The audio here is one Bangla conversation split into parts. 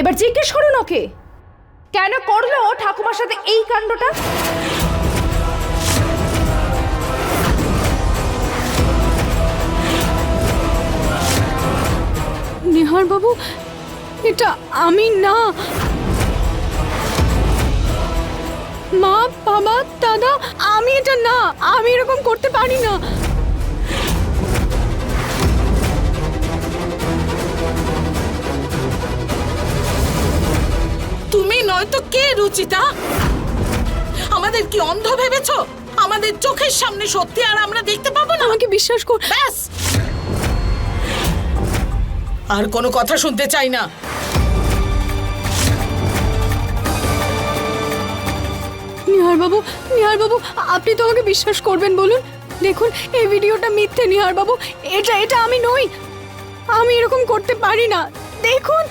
এবার জিজ্ঞেস করুন ওকে। কেন করল ঠাকুমার সাথে এই কাণ্ডটা? নিহার বাবু এটা আমি না। মা, বাবা, দাদা, আমি এটা না, আমি এরকম করতে পারি না। তুমি নয়তো কে রুচিতা? আমাদের কি অন্ধ ভেবেছ? আমাদের চোখের সামনে সত্যি আর আমরা দেখতে পাবো না? আমাকে বিশ্বাস কর ব্যাস! আর কোনো কথা শুনতে চাই না। নিহার বাবু নিহার বাবু আপনি তো আমাকে বিশ্বাস করবেন বলুন। দেখুন এই ভিডিওটা মিথ্যে নিহার বাবু এটা এটা আমি নই। আমি এরকম করতে পারি না। দেখুন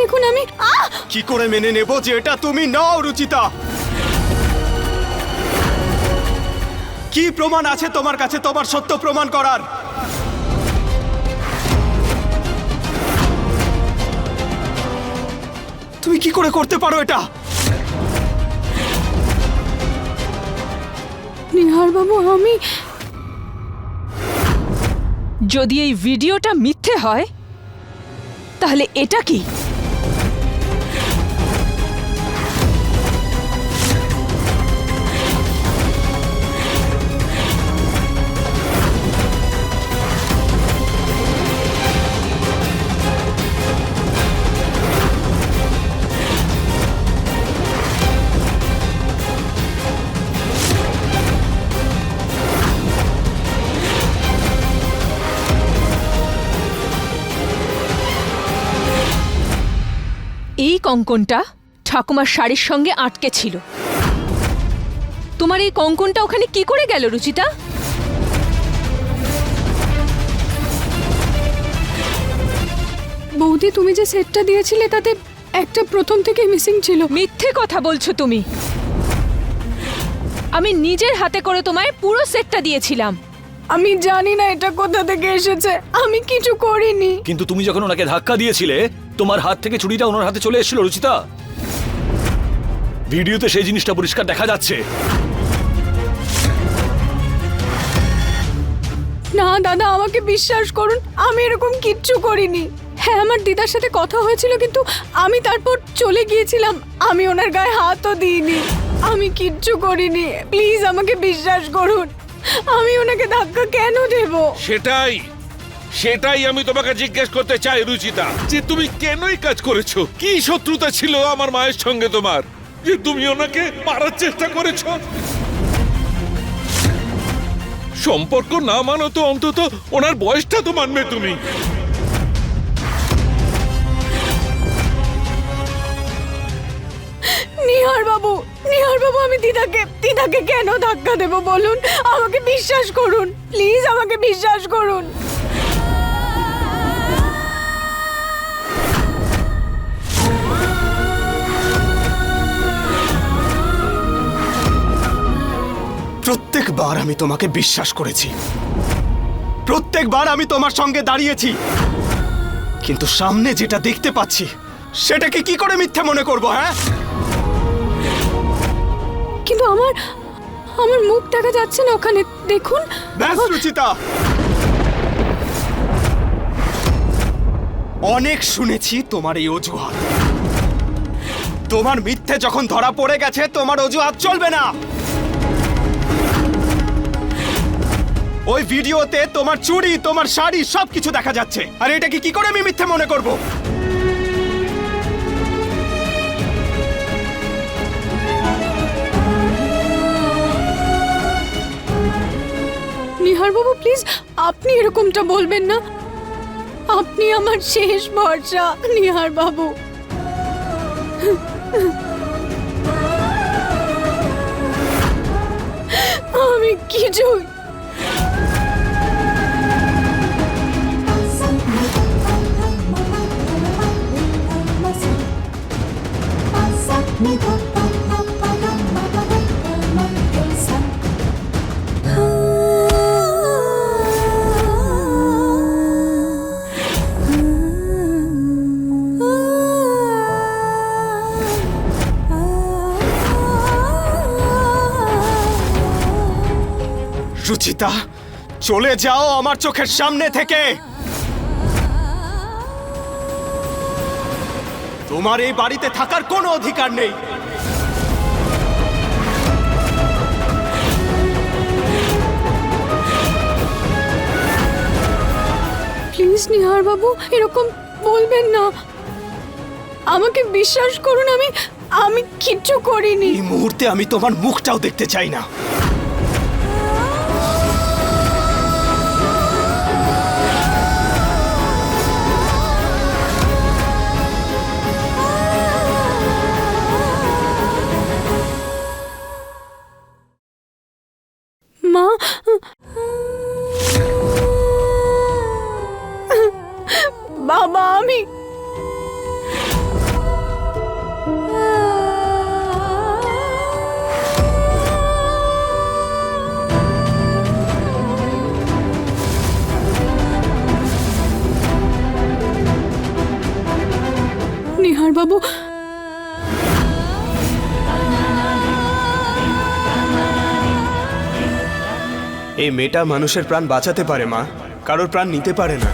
দেখুন আমি। আহ! কি করে মেনে নেব যে এটা তুমি নও রুচিতা? কি প্রমাণ আছে তোমার কাছে? তোমার সত্য প্রমাণ করার। তুমি কি করে করতে পারো এটা? নিহার বাবু আমি যদি এই ভিডিওটা মিথ্যে হয় তাহলে এটা কি? কঙ্কনটা ঠাকুমার শাড়ির সঙ্গে আটকে ছিল। তোমার এই কঙ্কনটা ওখানে কি করে গেল রুচিতা? বৌদি তুমি যে সেটটা দিয়েছিলে তাতে একটা প্রথম থেকে মিসিং ছিল। মিথ্যে কথা বলছো তুমি। আমি নিজের হাতে করে তোমায় পুরো সেটটা দিয়েছিলাম। আমি জানি না এটা কোথা থেকে এসেছে। আমি কিছু করিনি। কিন্তু তুমি যখন ওনাকে ধাক্কা দিয়েছিলে তোমার হাত থেকে ছুরিটা ওনার হাতে চলে এসেছিল রুচিতা। ভিডিওতে সেই জিনিসটা পরিষ্কার দেখা যাচ্ছে। না দাদা আমাকে বিশ্বাস করুন আমি এরকম কিচ্ছু করিনি। হ্যাঁ আমার দিদার সাথে কথা হয়েছিল কিন্তু আমি তারপর চলে গিয়েছিলাম। আমি ওনার গায়ে হাতও দিইনি। আমি কিচ্ছু করিনি। প্লিজ আমাকে বিশ্বাস করুন। আমি ওনাকে ধাক্কা কেন দেব? সেটাই। সেটাই আমি তোমাকে জিজ্ঞেস করতে চাই, রুচিতা। যে তুমি কেনই কাজ করেছ? কি শত্রুতা ছিল আমার মায়ের সঙ্গে তোমার? যে তুমি ওনাকে মারার চেষ্টা করেছ? সম্পর্ক না মানো তো অন্তত ওনার বয়সটা তো মানবে তুমি। নিহার বাবু নিহার বাবু, আমি দিদাকে দিদাকে কেন ধাক্কা দেব বলুন? আমাকে বিশ্বাস করুন প্লিজ আমাকে বিশ্বাস করুন। প্রত্যেকবার আমি তোমাকে বিশ্বাস করেছি। প্রত্যেকবার আমি তোমার সঙ্গে দাঁড়িয়েছি। কিন্তু সামনে যেটা দেখতে পাচ্ছি সেটাকে কি করে মিথ্যে মনে করব হ্যাঁ? কিন্তু আমার আমার মুখ দেখা যাচ্ছে না ওখানে দেখুন। ব্যাস রুচিতা অনেক শুনেছি তোমার এই অজুহাত। তোমার মিথ্যে যখন ধরা পড়ে গেছে তোমার অজুহাত চলবে না। ওই ভিডিওতে তোমার চুড়ি, তোমার শাড়ি সব কিছু দেখা যাচ্ছে। আর এটাকে কি করে আমি মিথ্যে মনে করব? নিহারবাবু প্লিজ আপনি এরকমটা বলবেন না। আপনি আমার শেষ ভরসা, নিহারবাবু। আমি কিছুই রুচিতা চলে যাও আমার চোখের সামনে থেকে। তোমার এই বাড়িতে থাকার কোনো অধিকার নেই। প্লিজ নিহার বাবু এরকম বলবেন না। আমাকে বিশ্বাস করুন আমি আমি কিচ্ছু করিনি। এই মুহূর্তে আমি তোমার মুখটাও দেখতে চাই না। নিহার বাবু এই মেয়েটা মানুষের প্রাণ বাঁচাতে পারে মা। কারোর প্রাণ নিতে পারে না।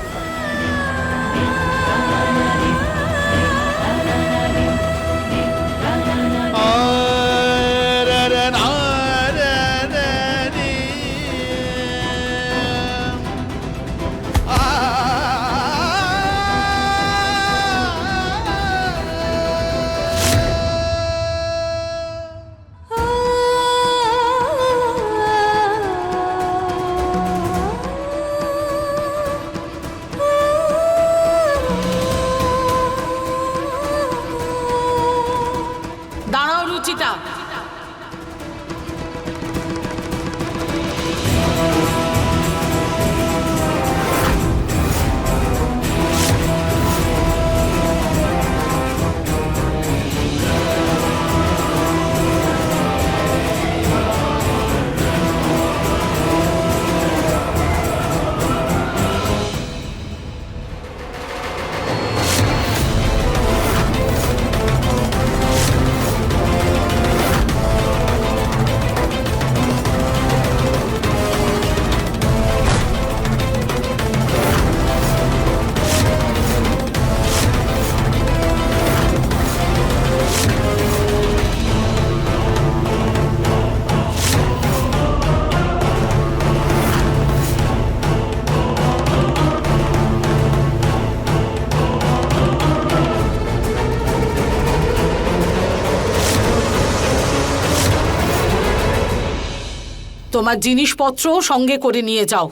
তোমার জিনিসপত্রও সঙ্গে করে নিয়ে যাও।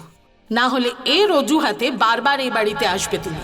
না হলে এর অজুহাতে বারবার এই বাড়িতে আসবে তুমি।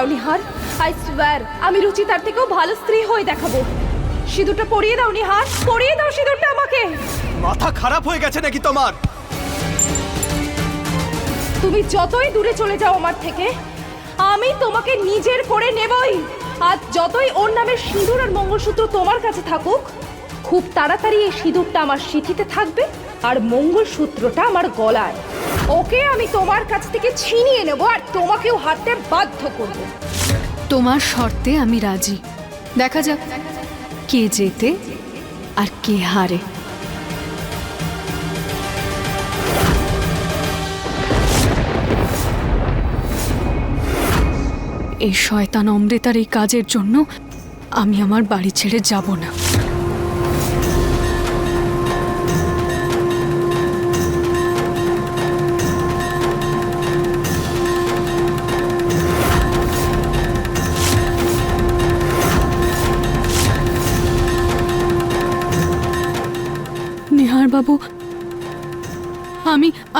করে নিহার আই সোয়ার আমি রুচি তার থেকেও ভালো স্ত্রী হয়ে দেখাবো। সিঁদুরটা পরিয়ে দাও নিহার। পরিয়ে দাও সিঁদুরটা আমাকে। মাথা খারাপ হয়ে গেছে নাকি তোমার? তুমি যতই দূরে চলে যাও আমার থেকে আমি তোমাকে নিজের করে নেবই। আজ যতই ওর নামে সিঁদুর আর মঙ্গলসূত্র তোমার কাছে থাকুক খুব তাড়াতাড়ি এই সিঁদুরটা আমার সিঁথিতে থাকবে আর মঙ্গলসূত্রটা আমার গলায়। ওকে আমি তোমার কাছ থেকে ছিনিয়ে নেব আর তোমাকেও হাঁটতে বাধ্য করব। তোমার শর্তে আমি রাজি। দেখা যাক কে জেতে আর কে হারে। এই শয়তান অমৃতার এই কাজের জন্য আমি আমার বাড়ি ছেড়ে যাব না।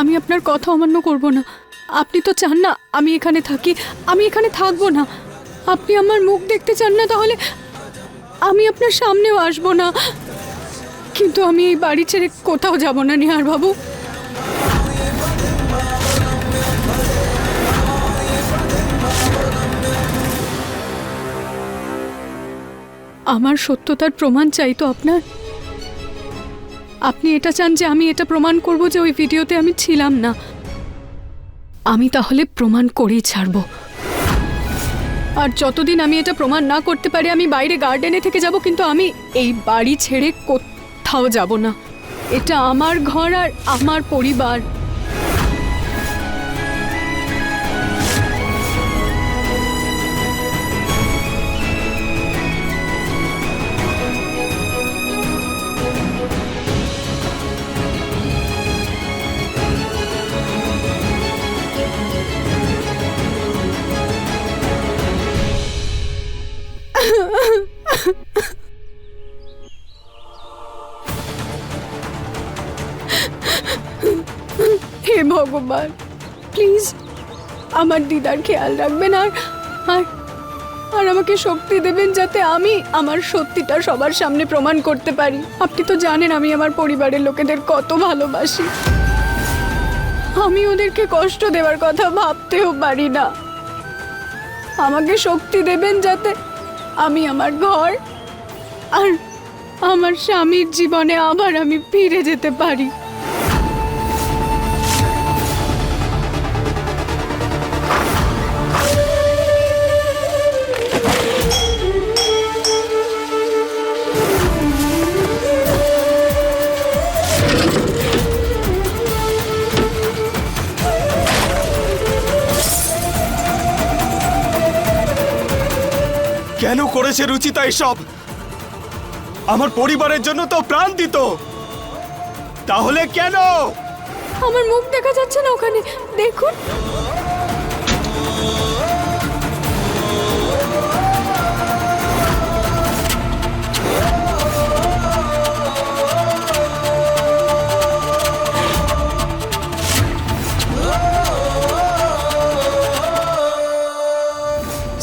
আমি আপনার কথা অমান্য করব না। আপনি তো চান না আমি এখানে থাকি, আমি এখানে থাকব না। আপনি আমার মুখ দেখতে চান না তাহলে আমি আপনার সামনেও আসব না। কিন্তু আমি এই বাড়ি ছেড়ে কোথাও যাব না, নিহার বাবু। আমার সত্যতার প্রমাণ চাই তো আপনার। আপনি এটা চান যে আমি এটা প্রমাণ করব যে ওই ভিডিওতে আমি ছিলাম না। আমি তাহলে প্রমাণ করেই ছাড়ব। আর যতদিন আমি এটা প্রমাণ না করতে পারি, আমি বাইরে গার্ডেনে থেকে যাব, কিন্তু আমি এই বাড়ি ছেড়ে কোথাও যাব না। এটা আমার ঘর আর আমার পরিবার। হে ভগবান প্লিজ আমার দিদার খেয়াল রাখবেন আর আর আর আমাকে শক্তি দেবেন যাতে আমি আমার সত্যিটা সবার সামনে প্রমাণ করতে পারি। আপনি তো জানেন আমি আমার পরিবারের লোকেদের কত ভালোবাসি। আমি ওদেরকে কষ্ট দেওয়ার কথা ভাবতেও পারি না। আমাকে শক্তি দেবেন যাতে আমি আমার ঘর আর আমার স্বামীর জীবনে আবার আমি ফিরে যেতে পারি। করেছে রুচিতা এসব? আমার পরিবারের জন্য তো প্রাণ দিত। তাহলে কেন? আমার মুখ দেখা যাচ্ছে না ওখানে। দেখুন।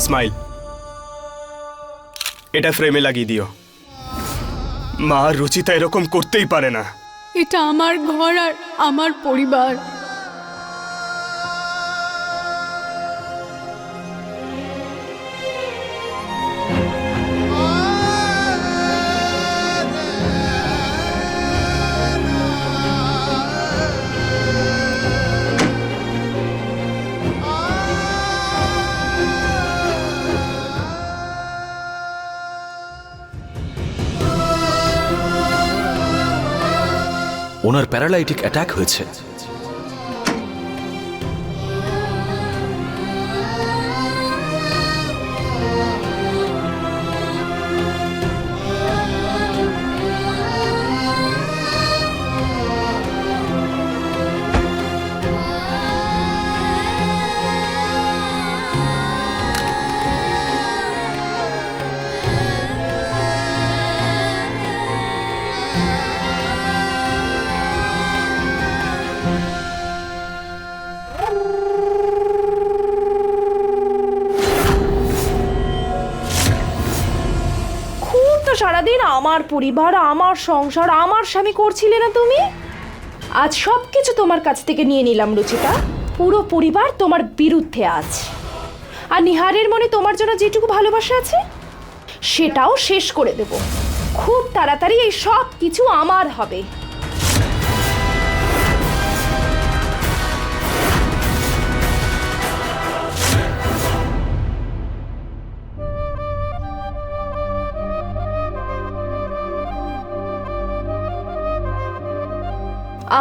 স্মাইল এটা ফ্রেমে লাগিয়ে দিও। মা রুচিতা এরকম করতেই পারে না। এটা আমার ঘর আর আমার পরিবার। ওনার প্যারালাইটিক অ্যাট্যাক হয়েছে। সারাদিন আমার পরিবার, আমার সংসার, আমার স্বামী করছিলে না তুমি? আজ সব কিছু তোমার কাছ থেকে নিয়ে নিলাম, রুচিতা। পুরো পরিবার তোমার বিরুদ্ধে আজ। আর নিহারের মনে তোমার জন্য যেটুকু ভালোবাসা আছে, সেটাও শেষ করে দেব। খুব তাড়াতাড়ি এই সব কিছু আমার হবে।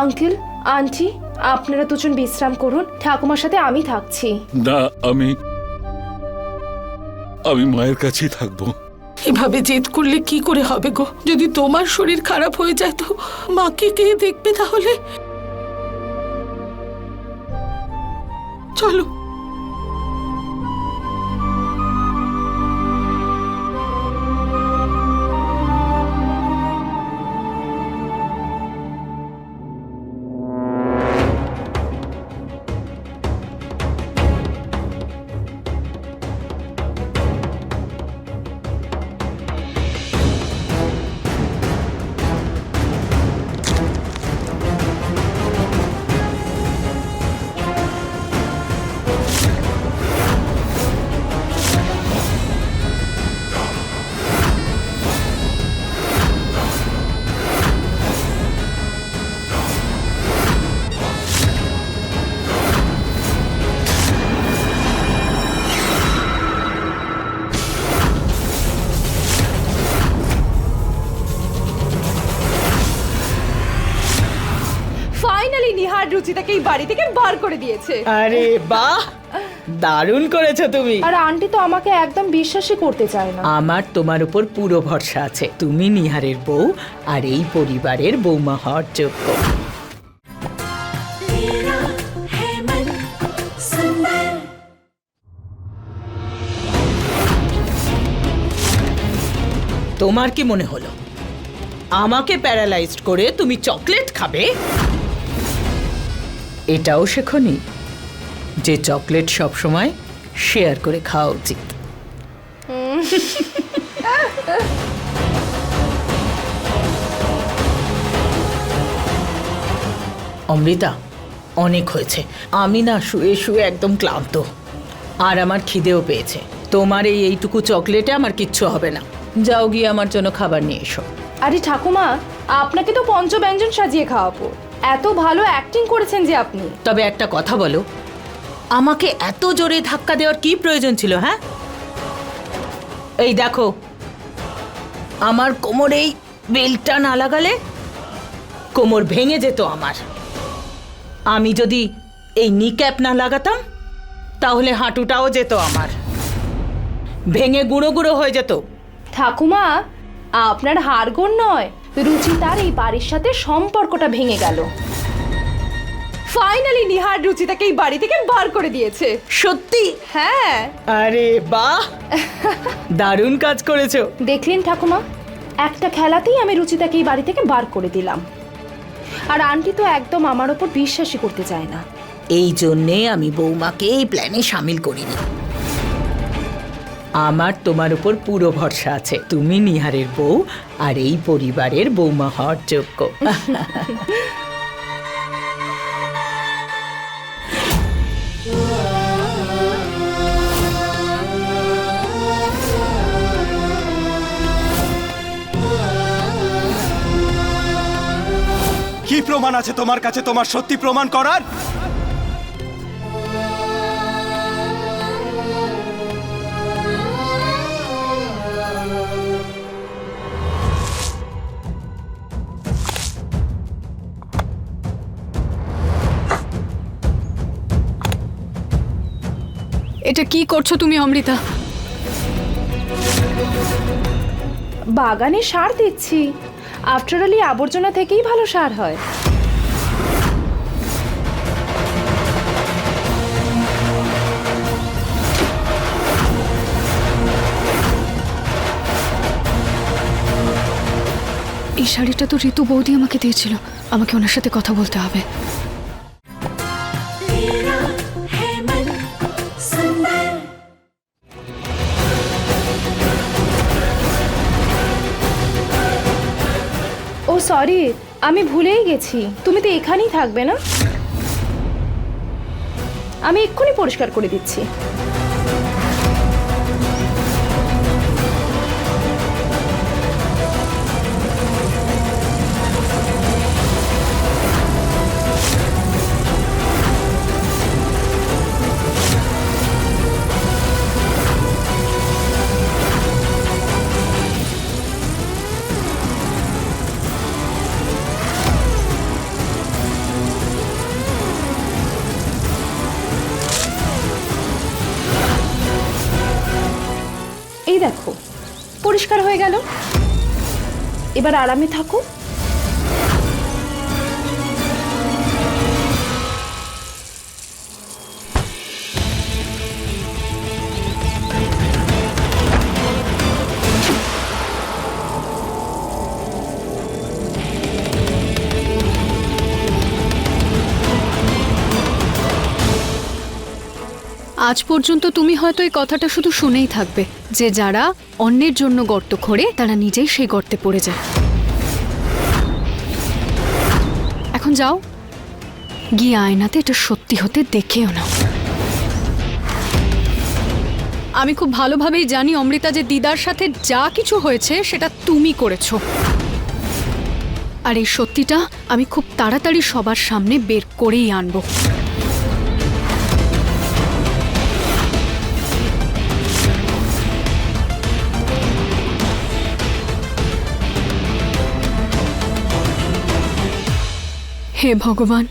আঙ্কেল আন্টি আপনারা দুজন বিশ্রাম করুন। ঠাকুমার সাথে আমি থাকছি। না আমি আমি মায়ের কাছেই থাকব। এভাবে জেদ করলে কি করে হবে গো? যদি তোমার শরীর খারাপ হয়ে যায় তো মাকে কে দেখবে তাহলে? চলো এই বাড়ি থেকে বার করে দিয়েছে। আরে বাহ দারুণ করেছ তুমি। আর আন্টি তো আমাকে একদম বিশ্বাসই করতে চায় না। আমার তোমার উপর পুরো ভরসা আছে। তুমি নিহারের বউ আর এই পরিবারের বৌমা হওয়ার যোগ্য। তোমার কি মনে হলো? আমাকে প্যারালাইজড করে তুমি চকলেট খাবে? এটাও শেখনি যে চকলেট সবসময় শেয়ার করে খাওয়া উচিত। অমৃতা, অনেক হয়েছে। আমি না শুয়ে শুয়ে একদম ক্লান্ত। আর আমার খিদেও পেয়েছে। তোমার এই এইটুকু চকলেটে আমার কিচ্ছু হবে না। যাও গিয়ে আমার জন্য খাবার নিয়ে এসো। আরে ঠাকুমা, আপনাকে তো পঞ্চব্যঞ্জন সাজিয়ে খাওয়াবো। এত ভালো অ্যাক্টিং করেছেন যে আপনি। তবে একটা কথা বলো আমাকে এত জোরে ধাক্কা দেওয়ার কি প্রয়োজন ছিল হ্যাঁ? এই দেখো আমার কোমরে এই বেল্টটা না লাগালে কোমর ভেঙে যেত আমার। আমি যদি এই নি ক্যাপ না লাগাতাম তাহলে হাঁটুটাও যেত আমার। ভেঙে গুঁড়ো গুঁড়ো হয়ে যেত। ঠাকুমা আপনার হারগোন নয় রুচিতার এই বাড়ির সাথে সম্পর্কটা ভেঙে গেল। ফাইনালি নিহার রুচিতাকে এই বাড়ি থেকে বার করে দিয়েছে। সত্যি? হ্যাঁ। আরে বাহ! দারুণ কাজ করেছ। দেখলেন ঠাকুমা একটা খেলাতেই আমি রুচিতাকে এই বাড়ি থেকে বার করে দিলাম। আর আন্টি তো একদম আমার ওপর বিশ্বাসই করতে চায় না। এই জন্যে আমি বৌমাকে এই প্ল্যানে সামিল করিনি। আমার তোমার উপর পুরো ভরসা আছে। তুমি নিহারের বউ আর এই পরিবারের বৌমা হওয়ার যোগ্য। কি প্রমাণ আছে তোমার কাছে? তোমার সত্যি প্রমাণ করার? এটা কি করছ তুমি অমৃতা? বাগানে সার দিচ্ছি। আফটার অল আবর্জনা থেকেই ভালো সার হয়। এই শাড়িটা তো ঋতু বৌদি আমাকে দিয়েছিল। আমাকে ওনার সাথে কথা বলতে হবে। সরি আমি ভুলেই গেছি। তুমি তো এখানেই থাকবে না? আমি এক্ষুনি পরিষ্কার করে দিচ্ছি। পরিষ্কার হয়ে গেল। এবার আরামে থাকো। আজ পর্যন্ত তুমি হয়তো এই কথাটা শুধু শুনেই থাকবে, যে যারা অন্যের জন্য গর্ত খোঁড়ে, তারা নিজেই সেই গর্তে পড়ে যায়। এখন যাও। গিয়ে আয়নাতে এটা সত্যি হতে দেখেও না আমি খুব ভালোভাবেই জানি, অমৃতা, যে দিদার সাথে যা কিছু হয়েছে, সেটা তুমি করেছ। আর এই সত্যিটা আমি খুব তাড়াতাড়ি সবার সামনে বের করেই আনব। হে ভগবান